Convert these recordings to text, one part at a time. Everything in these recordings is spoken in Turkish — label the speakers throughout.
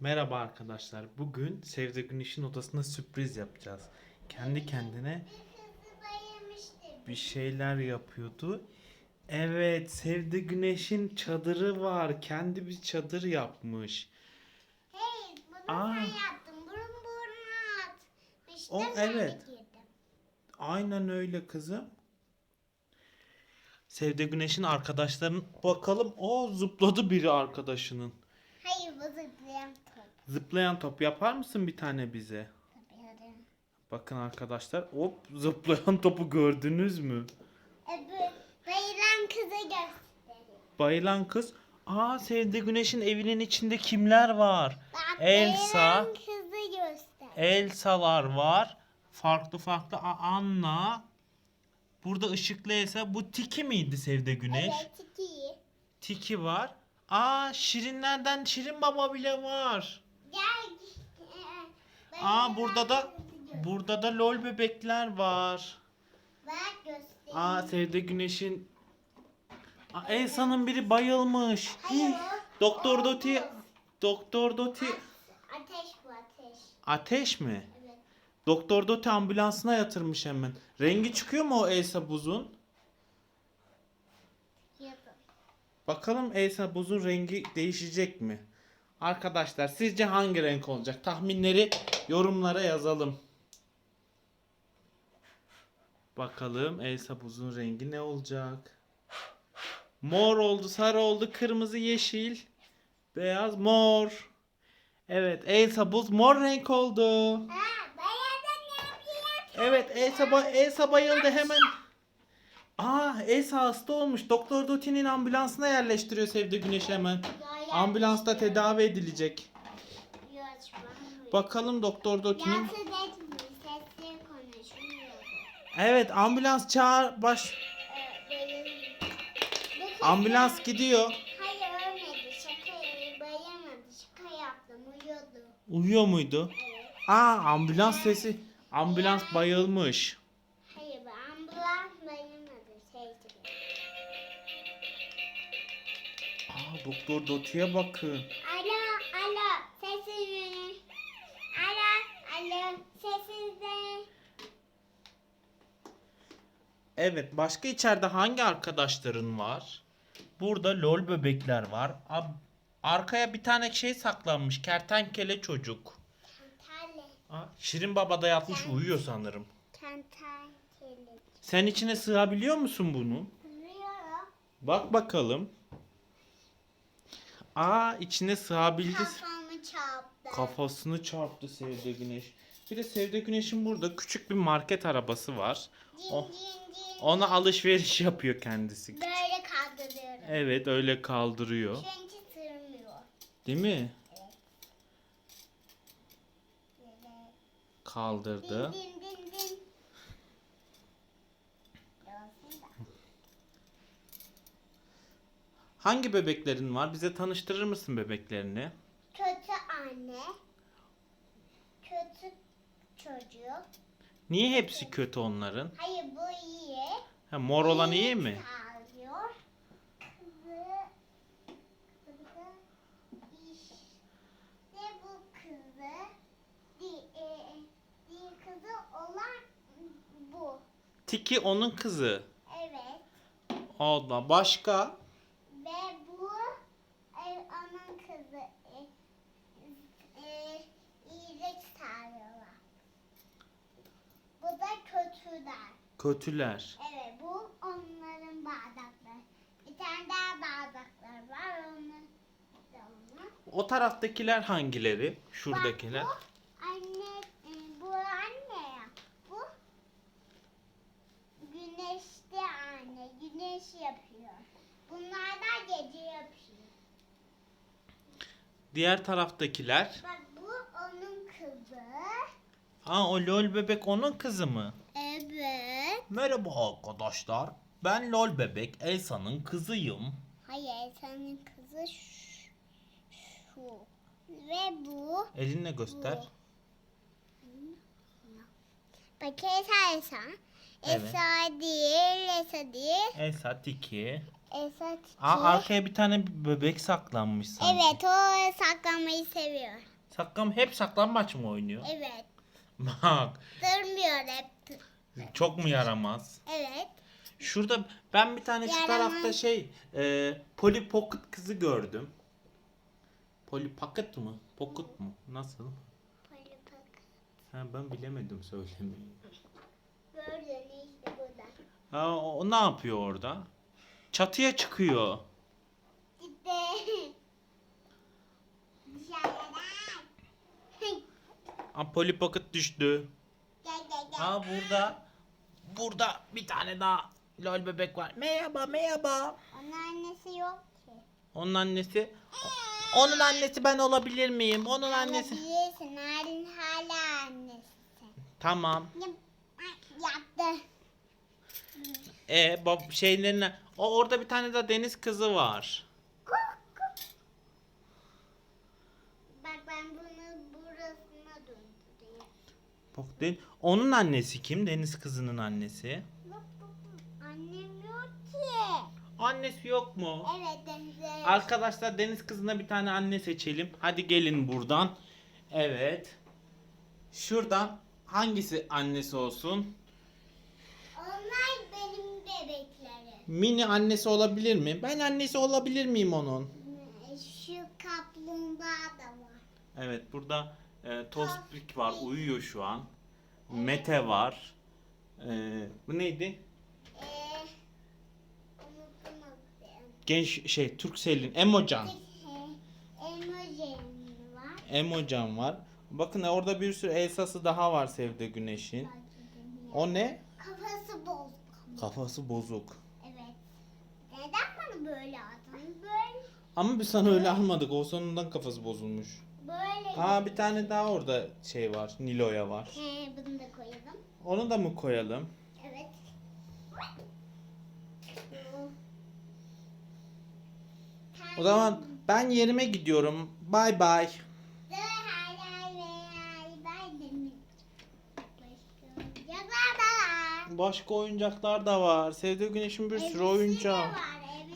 Speaker 1: Merhaba arkadaşlar. Bugün Sevde Güneş'in odasına sürpriz yapacağız. Kendi kendine bir şeyler yapıyordu. Evet, Sevde Güneş'in çadırı var. Kendi bir çadır yapmış.
Speaker 2: Hey, bunu
Speaker 1: Aa.
Speaker 2: sen yaptın. Burun burnuna atmıştım.
Speaker 1: O, evet.
Speaker 2: girdim.
Speaker 1: Aynen öyle kızım. Sevde Güneş'in arkadaşların bakalım o zıpladı biri arkadaşının.
Speaker 2: Hayır bu zıplayan.
Speaker 1: Zıplayan top yapar mısın bir tane bize?
Speaker 2: Yapıyorum.
Speaker 1: Bakın arkadaşlar hop zıplayan topu gördünüz mü?
Speaker 2: Öbür bayılan kızı gösteriyor.
Speaker 1: Bayılan kız. Aa Sevde Güneş'in evinin içinde kimler var?
Speaker 2: Bak
Speaker 1: Elsa.
Speaker 2: bayılan kızı göster.
Speaker 1: Elsa'lar var. Farklı farklı Aa, Anna. Burada ışıklı Elsa. Bu Tiki miydi Sevde Güneş?
Speaker 2: Evet iki.
Speaker 1: Tiki var. Aa Şirinlerden Şirin Baba bile var. Aa burada da burada da lol bebekler var.
Speaker 2: Bak göstereyim.
Speaker 1: Aa Sevde Güneş'in Aa, Elsa'nın biri bayılmış.
Speaker 2: Hayır
Speaker 1: Doktor Doti. Doktor Doti
Speaker 2: Ateş bu ateş.
Speaker 1: ateş mi?
Speaker 2: Evet.
Speaker 1: Doktor Doti ambulansına yatırmış hemen. Rengi çıkıyor mu o Elsa buzun?
Speaker 2: Yapın.
Speaker 1: Bakalım Elsa buzun rengi değişecek mi? Arkadaşlar sizce hangi renk olacak? Tahminleri yorumlara yazalım. Bakalım Elsa buzun rengi ne olacak? Mor oldu, sarı oldu, kırmızı, yeşil, beyaz, mor. Evet, Elsa buz mor renk oldu. Evet, Elsa, ba- Elsa bayıldı hemen. Aa, Elsa hasta olmuş. Doktor Doti'nin ambulansına yerleştiriyor Sevdi Güneş hemen. Ambulansta tedavi edilecek. Bakalım Doktor
Speaker 2: konuşmuyor.
Speaker 1: Evet, ambulans çağır baş.
Speaker 2: Ee,
Speaker 1: Ambulans gidiyor.
Speaker 2: Hayır ölmedi. Şaka bayılmadı. Şaka yaptım. Uyuyordu.
Speaker 1: Uyuyor muydu? Aa, ambulans sesi. Ambulans bayılmış. Doktor Doti'ye bakın.
Speaker 2: Alo alo sesini. Alo alo sesinizi.
Speaker 1: Evet, başka içeride hangi arkadaşların var? Burada lol bebekler var. Arkaya bir tane şey saklanmış. Kertenkele çocuk. Aa, Şirin Baba da yatmış uyuyor sanırım.
Speaker 2: Tantale.
Speaker 1: Sen içine sığabiliyor musun bunu?
Speaker 2: Kızıyorum.
Speaker 1: Bak bakalım. Aa içine sığabildi.
Speaker 2: Kafamı çarptı.
Speaker 1: Kafasını çarptı Sevde Güneş. Bir de Sevde Güneş'in burada küçük bir market arabası var.
Speaker 2: Cin
Speaker 1: O,
Speaker 2: cin cin.
Speaker 1: ona alışveriş yapıyor kendisi.
Speaker 2: Böyle kaldırıyorum.
Speaker 1: Evet öyle kaldırıyor.
Speaker 2: Çünkü sığmıyor.
Speaker 1: Değil mi?
Speaker 2: Böyle.
Speaker 1: Kaldırdı.
Speaker 2: Din din. Dönsün de.
Speaker 1: Hangi bebeklerin var? Bize tanıştırır mısın bebeklerini?
Speaker 2: Kötü anne. Kötü çocuk.
Speaker 1: Niye hepsi kötü onların?
Speaker 2: Hayır bu iyi.
Speaker 1: Ha, mor olan iyi mi?
Speaker 2: Sağlıyor. Kızı. Kızı. İşte bu kızı. Di, e, di kızı olan bu.
Speaker 1: Tiki onun kızı.
Speaker 2: Evet.
Speaker 1: Allah başka?
Speaker 2: Ve bu e, onun kızı. E, e, iyilik sağlıyorlar. Bu da kötüler.
Speaker 1: Kötüler.
Speaker 2: Evet bu onların bardakları. Bir tane daha bardaklar var onu da onun.
Speaker 1: O taraftakiler hangileri? Şuradakiler.
Speaker 2: Bak bu anne, e, bu anne ya. Bu güneşli anne. Güneş yapıyor. Bunlar da gece yapıyor.
Speaker 1: Diğer taraftakiler.
Speaker 2: Bak bu onun kızı.
Speaker 1: Aa o lol bebek onun kızı mı?
Speaker 2: Evet.
Speaker 1: Merhaba arkadaşlar. Ben lol bebek Elsa'nın kızıyım.
Speaker 2: Hayır senin kızı şu. şu. Ve bu.
Speaker 1: Elinle göster.
Speaker 2: Bak Esa Esa.
Speaker 1: Evet.
Speaker 2: Esa değil, Esa değil.
Speaker 1: Elsa Tiki.
Speaker 2: Elsa çiçeği.
Speaker 1: Aa, arkaya bir tane bebek saklanmış sanki.
Speaker 2: Evet o saklanmayı seviyor.
Speaker 1: Saklan hep saklambaç mı oynuyor?
Speaker 2: Evet.
Speaker 1: Bak
Speaker 2: Durmuyor hep.
Speaker 1: Çok mu yaramaz?
Speaker 2: Evet.
Speaker 1: Şurada ben bir tane şu
Speaker 2: Yaramaz.
Speaker 1: tarafta şey e, Polly Pocket kızı gördüm. Polly Pocket mı? Pocket mu? Nasıl?
Speaker 2: Böyle bak.
Speaker 1: Ha, ben bilemedim söylemeyi.
Speaker 2: Gördün işte burada.
Speaker 1: Ha, o, o ne yapıyor orada? Çatıya çıkıyor.
Speaker 2: Gitti. Dışarıdan.
Speaker 1: Ha, Polly Pocket düştü. Ha burada burada bir tane daha lol bebek var. Merhaba merhaba.
Speaker 2: Onun annesi yok ki.
Speaker 1: Onun annesi onun annesi ben olabilir miyim? Onun annesi.
Speaker 2: Olabilirsin. Narin hala annesi.
Speaker 1: Tamam.
Speaker 2: Yap- Yaptı.
Speaker 1: E bab şeylerine o orada bir tane de deniz kızı var.
Speaker 2: Bak ben bunu burasına döndüreyim.
Speaker 1: Bak değil. Onun annesi kim? Deniz kızının annesi.
Speaker 2: Annem yok ki.
Speaker 1: Annesi yok mu?
Speaker 2: Evet denize.
Speaker 1: Arkadaşlar deniz kızına bir tane anne seçelim. Hadi gelin buradan. Evet. Şuradan hangisi annesi olsun?
Speaker 2: Onlar benim bebeklerim.
Speaker 1: Mini annesi olabilir mi? Ben annesi olabilir miyim onun?
Speaker 2: Şu kaplumbağa da var.
Speaker 1: Evet burada e, Tospik var uyuyor şu an. Mete var. E, bu neydi?
Speaker 2: Ee.
Speaker 1: Genç şey Turkcell'in Emocan. Emocan var. Bakın orada bir sürü Elsa'sı daha var Sevde Güneş'in. O ne?
Speaker 2: Kafası bozuk.
Speaker 1: Kafası bozuk.
Speaker 2: Evet. Neden bana böyle adın? Böyle.
Speaker 1: Ama biz sana öyle almadık. O sonundan kafası bozulmuş.
Speaker 2: Böyle.
Speaker 1: Aa bir tane daha orada şey var. Nilo'ya var.
Speaker 2: He, bunu da koyalım.
Speaker 1: Onu da mı koyalım?
Speaker 2: Evet.
Speaker 1: O zaman ben yerime gidiyorum. Bay bay.
Speaker 2: Başka oyuncaklar da var.
Speaker 1: Başka oyuncaklar da var. Sevde Güneş'in bir sürü oyuncağı.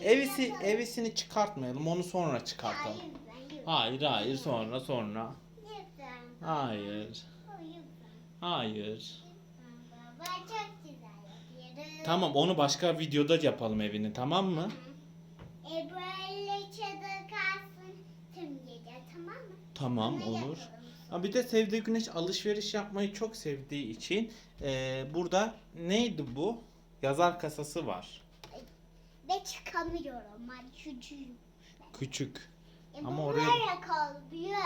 Speaker 2: evisi
Speaker 1: evisini çıkartmayalım. Onu sonra çıkartalım.
Speaker 2: Hayır.
Speaker 1: Hayır sonra sonra. Hayır. Hayır. Tamam onu başka videoda yapalım evini tamam mı?
Speaker 2: E böyle çadır kalsın tüm gece tamam mı?
Speaker 1: Tamam olur. Ha, bir de Sevde Güneş alışveriş yapmayı çok sevdiği için eee, burada neydi bu? Yazar kasası var.
Speaker 2: Ve çıkamıyorum ben çocuğum.
Speaker 1: Küçük.
Speaker 2: E
Speaker 1: Ama
Speaker 2: Ama
Speaker 1: oraya-
Speaker 2: oraya kal büyük.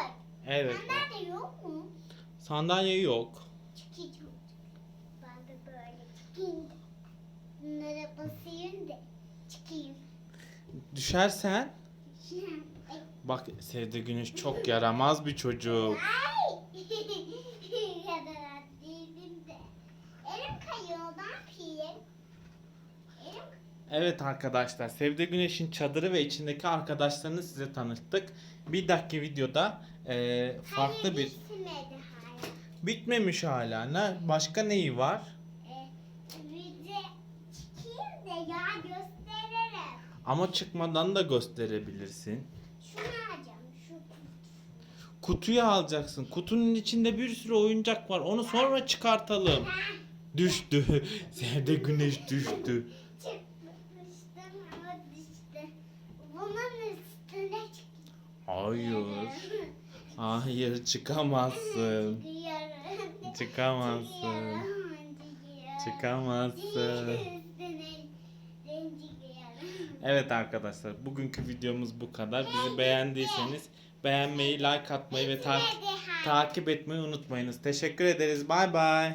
Speaker 1: Evet.
Speaker 2: Nerede yok mu?
Speaker 1: Sandalye yok.
Speaker 2: Çıkacağım. Ben de böyle çıkayım. Bunlara basayım da çıkayım.
Speaker 1: Düşersen bak Sevde Güneş çok yaramaz bir çocuk.
Speaker 2: Ay.
Speaker 1: Evet arkadaşlar Sevde Güneş'in çadırı ve içindeki arkadaşlarını size tanıttık. Bir dahaki videoda eee, farklı bir bitmemiş hala. Ne başka neyi var?
Speaker 2: Gösteririm.
Speaker 1: Ama çıkmadan da gösterebilirsin.
Speaker 2: Şunu alacağım. Şu
Speaker 1: Kutuyu alacaksın. Kutunun içinde bir sürü oyuncak var. Onu sonra çıkartalım. Düştü. Sevde Güneş düştü.
Speaker 2: çıkmıştım ama düştü. Bunun üstüne
Speaker 1: Hayır. Hayır çıkamazsın. Çıkamazsın. Çıkamazsın. Evet arkadaşlar bugünkü videomuz bu kadar. Bizi beğendiyseniz beğenmeyi, like atmayı ve ta-
Speaker 2: Bitmedi hala.
Speaker 1: takip etmeyi unutmayınız. Teşekkür ederiz. Bay bay.